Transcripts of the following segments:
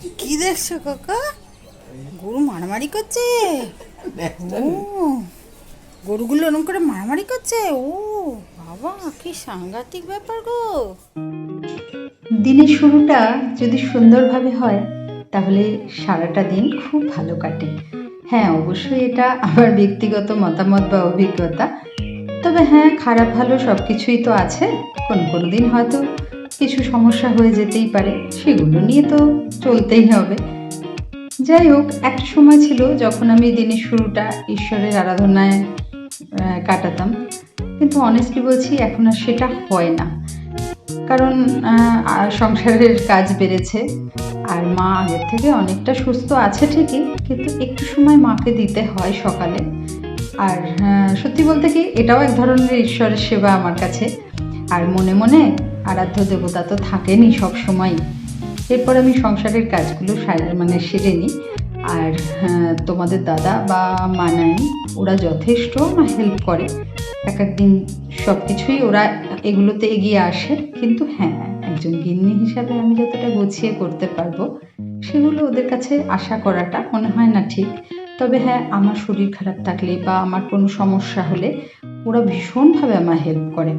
কি দেখছ কাকা? গরু মারামারি করছে? ও গরুগুলো ওরকম করে মারামারি করছে? ও বাবা কি সাংঘাতিক ব্যাপার গো। দিনের শুরুটা যদি সুন্দরভাবে হয় তাহলে সারাটা দিন খুব ভালো কাটে। হ্যাঁ অবশ্যই এটা আমার ব্যক্তিগত মতামত বা অভিজ্ঞতা। তবে হ্যাঁ খারাপ ভালো সব কিছুই তো আছে। কোন কোনো দিন হয়তো কিছু সমস্যা হয়ে যেতেই পারে, সেগুলো নিয়ে তো চলতেই হবে। যাই হোক, একটা সময় ছিল যখন আমি দিনের শুরুটা ঈশ্বরের আরাধনায় কাটাতাম। কিন্তু অনেস্টলি বলছি, এখন আর সেটা হয় না। কারণ সংসারের কাজ বেড়েছে। আর মা আগের থেকে অনেকটা সুস্থ আছে ঠিকই, কিন্তু একটু সময় মাকে দিতে হয় সকালে। আর সত্যি বলতে কি, এটাও এক ধরনের ঈশ্বরের সেবা আমার কাছে। আর মনে মনে আরাধ্য দেবতা তো থাকেনই সব সময় এরপর আমি সংসারের কাজগুলো মানে সেরে নিই। আর আহ, তোমাদের দাদা বা মানাই ওরা যথেষ্ট হেল্প করে। এক একদিন সব কিছুই ওরা এগুলোতে এগিয়ে আসে। কিন্তু হ্যাঁ একজন গিন্নি হিসাবে আমি যতটা গুছিয়ে করতে পারব সেগুলো ওদের কাছে আশা করাটা মনে হয় না ঠিক। তবে হ্যাঁ আমার শরীর খারাপ থাকলে বা আমার কোনো সমস্যা হলে ওরা ভীষণভাবে আমার হেল্প করে।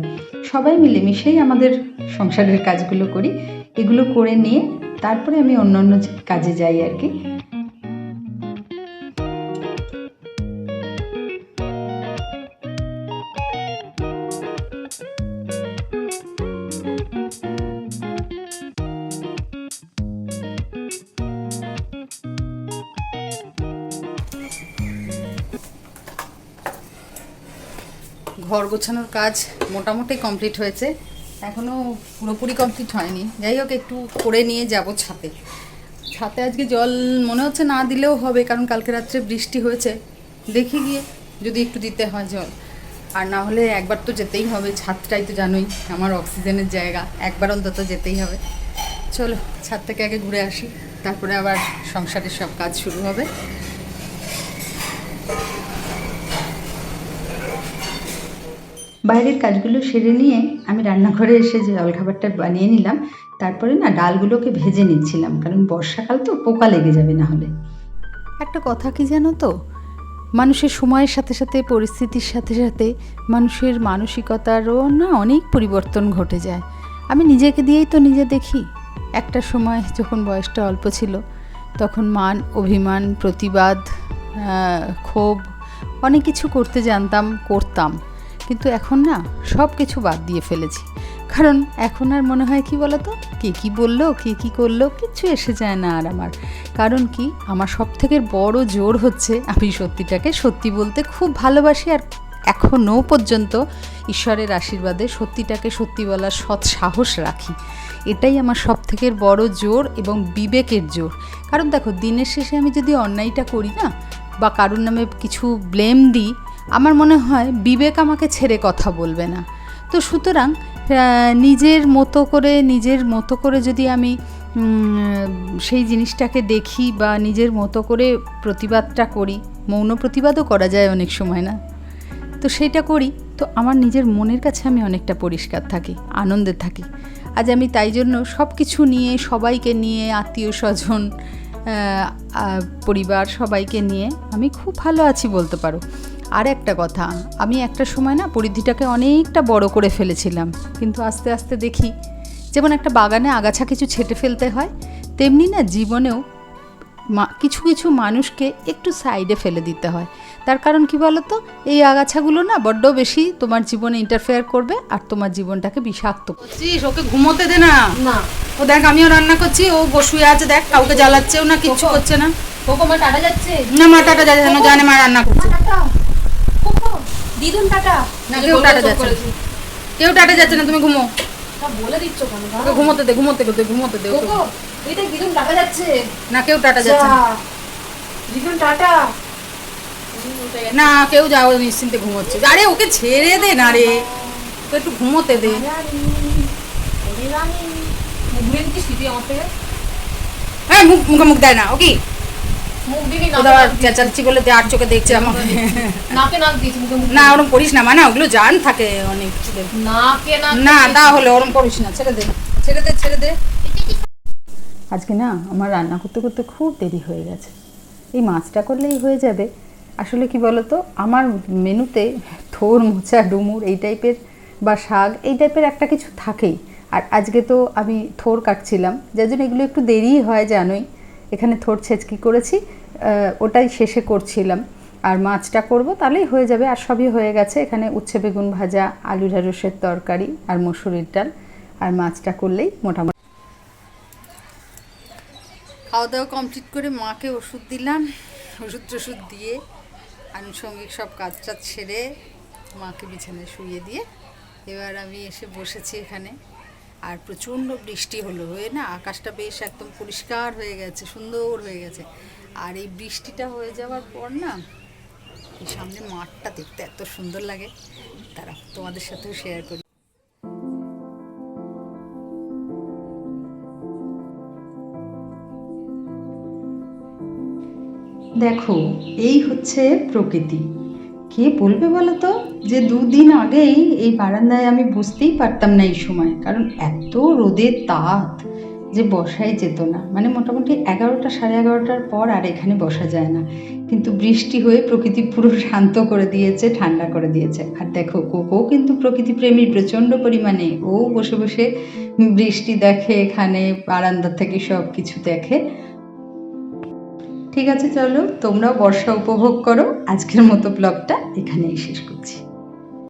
সবাই মিলেমিশেই আমাদের সংসারের কাজগুলো করি। এগুলো করে নিয়ে তারপরে আমি অন্য অন্য কাজে যাই আর কি। ঘর গোছানোর কাজ মোটামুটি কমপ্লিট হয়েছে। এখনও পুরোপুরি কমপ্লিট হয়নি। যাই হোক, একটু করে নিয়ে যাব ছাতে। ছাতে আজকে জল মনে হচ্ছে না দিলেও হবে, কারণ কালকে রাত্রে বৃষ্টি হয়েছে। দেখি গিয়ে যদি একটু দিতে হয় জল। আর না হলে একবার তো যেতেই হবে, ছাদটাই তো জানোই, আমার অক্সিজেনের জায়গা। একবার অন্তত যেতেই হবে। চলো, ছাদ থেকে আগে ঘুরে আসি। তারপরে আবার সংসারের সব কাজ শুরু হবে। বাইরের কাজগুলো সেরে নিয়ে আমি রান্নাঘরে এসে যে জলখাবারটা বানিয়ে নিলাম, তারপরে না ডালগুলোকে ভেজে নিচ্ছিলাম, কারণ বর্ষাকাল তো পোকা লেগে যাবে না হলে। একটা কথা কি জানো তো? মানুষের সময়ের সাথে সাথে, পরিস্থিতির সাথে সাথে মানুষের মানসিকতারও না অনেক পরিবর্তন ঘটে যায়। আমি নিজেকে দিয়েই তো নিজে দেখি। একটা সময় যখন বয়সটা অল্প ছিল, তখন মান, অভিমান, প্রতিবাদ ক্ষোভ, অনেক কিছু করতে জানতাম, করতাম। কিন্তু এখন না সব কিছু বাদ দিয়ে ফেলেছি। কারণ এখন আর মনে হয় কি বলতো? কে কি বলল, কে কি করল, কিচ্ছু এসে যায় না আর আমার। কারণ কি? আমার সব থেকে বড় জোর হচ্ছে আমি সত্যিটাকে সত্যি বলতে খুব ভালোবাসি আর এখনও পর্যন্ত ঈশ্বরের আশীর্বাদে সত্যিটাকে সত্যি বলার সৎ সাহস রাখি। এটাই আমার সব থেকে বড় জোর এবং বিবেকের জোর। কারণ দেখো, দিনের শেষে আমি যদি অন্যায়টা করি না বা কারোর নামে কিছু ব্লেম দিই আমার মনে হয় বিবেক আমাকে ছেড়ে কথা বলবে না। তো সুতরাং নিজের মতো করে, নিজের মতো করে যদি আমি সেই জিনিসটাকে দেখি বা নিজের মতো করে প্রতিবাদটা করি, মৌন প্রতিবাদও করা যায় অনেক সময় না। তো সেইটা করি, তো আমার নিজের মনের কাছে আমি অনেকটা পরিষ্কার থাকি, আনন্দে থাকি। আজ আমি তাই জন্য সব কিছু নিয়ে, সবাইকে নিয়ে আত্মীয় স্বজন পরিবার সবাইকে নিয়ে আমি খুব ভালো আছি বলতে পারো। আর একটা কথা আমি একটা সময় না পরিধিটাকে অনেকটা বড় করে ফেলেছিলাম কিন্তু আস্তে আস্তে দেখি যেমন একটা বাগানে আগাছা কিছু ছেটে ফেলতে হয় তেমনি না জীবনেও মা- কিছু কিছু মানুষকে একটু সাইডে ফেলে দিতে হয়। তার কারণ কি বলো তো এই আগাছাগুলো না বড্ড বেশি তোমার জীবনে ইন্টারফেয়ার করবে আর তোমার জীবনটাকে বিষাক্ত করছিস ওকে ঘুমোতে দে না। না। ও দেখ আমিও রান্না করছি ও বসুয়ে আছে দেখ কাউকে জ্বালাচ্ছেও না কিচ্ছু। করছে না। কোকো মা টাটা যাচ্ছে? না মাটাটা যাচ্ছে না জানে মা রান্না করছে। টাটা। দিদুন টাটা? না কেউ টাটা যাচ্ছে না। কেউ টাটা যাচ্ছে না তুমি ঘুমো। বলে দিচ্ছ কেন ঘুমোতে দে ঘুমোতে দে ঘুমোতে দে ওকে। দেখ দিদুন টাটা যাচ্ছে। না কেউ টাটা যাচ্ছে। দিদুন টাটা। না কেউ যাও নিশ্চিন্তে ঘুমোচ্ছে। আরে ওকে ছেড়ে দে না রে। তো একটু ঘুমোতে দে। মুখ হ্যাঁ মুখ মুখে মুখ দেয় না ও চেঁচাচ্ছি বলে আর চোখে দেখছে আমাকে না ওরম করিস না মানে ওগুলো জান থাকে অনেক কিছুদের। না তাহলে ওরম করিস না ছেড়ে দে ছেড়ে দে ছেড়ে দে। আজকে না আমার রান্না করতে করতে খুব দেরি হয়ে গেছে। এই মাছটা করলেই হয়ে যাবে। আসলে কি বলতো আমার মেনুতে থোর মোচা ডুমুর এই টাইপের বা শাক এই টাইপের একটা কিছু থাকেই। আর আজকে তো আমি থোর কাটছিলাম যার জন্য এগুলো একটু দেরিই হয় জানোই। এখানে থোর ছেচকি করেছি ওটাই শেষে করছিলাম। আর মাছটা করব, তাহলেই হয়ে যাবে। আর সবই হয়ে গেছে এখানে উচ্ছে বেগুন ভাজা, আলু ঢ্যাঁড়সের তরকারি আর মসুরির ডাল। আর মাছটা করলেই মোটামুটি। খাওয়া দাওয়া কমপ্লিট করে মাকে ওষুধ দিলাম। ওষুধ টষুধ দিয়ে আনুষঙ্গিক সব কাজ টাজ সেরে মাকে বিছানায় শুইয়ে দিয়ে এবার আমি এসে বসেছি এখানে। আর প্রচণ্ড বৃষ্টি হলো হয়ে না আকাশটা বেশ একদম পরিষ্কার হয়ে গেছে, সুন্দর হয়ে গেছে। আর এই বৃষ্টিটা হয়ে যাওয়ার পর না, এই সামনে মাঠটা দেখতে এত সুন্দর লাগে। তারা তোমাদের সাথেও শেয়ার করি। দেখো, এই হচ্ছে প্রকৃতি। কে বলবে বলো তো যে দুদিন আগেই এই বারান্দায় আমি বুঝতেই পারতাম না এই সময়, কারণ এত রোদের তাপ। যে বসাই যেত না। মানে মোটামুটি এগারোটা, সাড়ে এগারোটার পর আর এখানে বসা যায় না। কিন্তু বৃষ্টি হয়ে প্রকৃতি পুরো শান্ত করে দিয়েছে, ঠান্ডা করে দিয়েছে। আর দেখো, কোকো কিন্তু প্রকৃতি প্রেমী প্রচণ্ড পরিমাণে। ও বসে বসে বৃষ্টি দেখে, এখানে বারান্দা থেকে সব কিছু দেখে। ঠিক আছে, চলো তোমরাও বর্ষা উপভোগ করো। আজকের মতো ব্লগটা এখানেই শেষ করছি।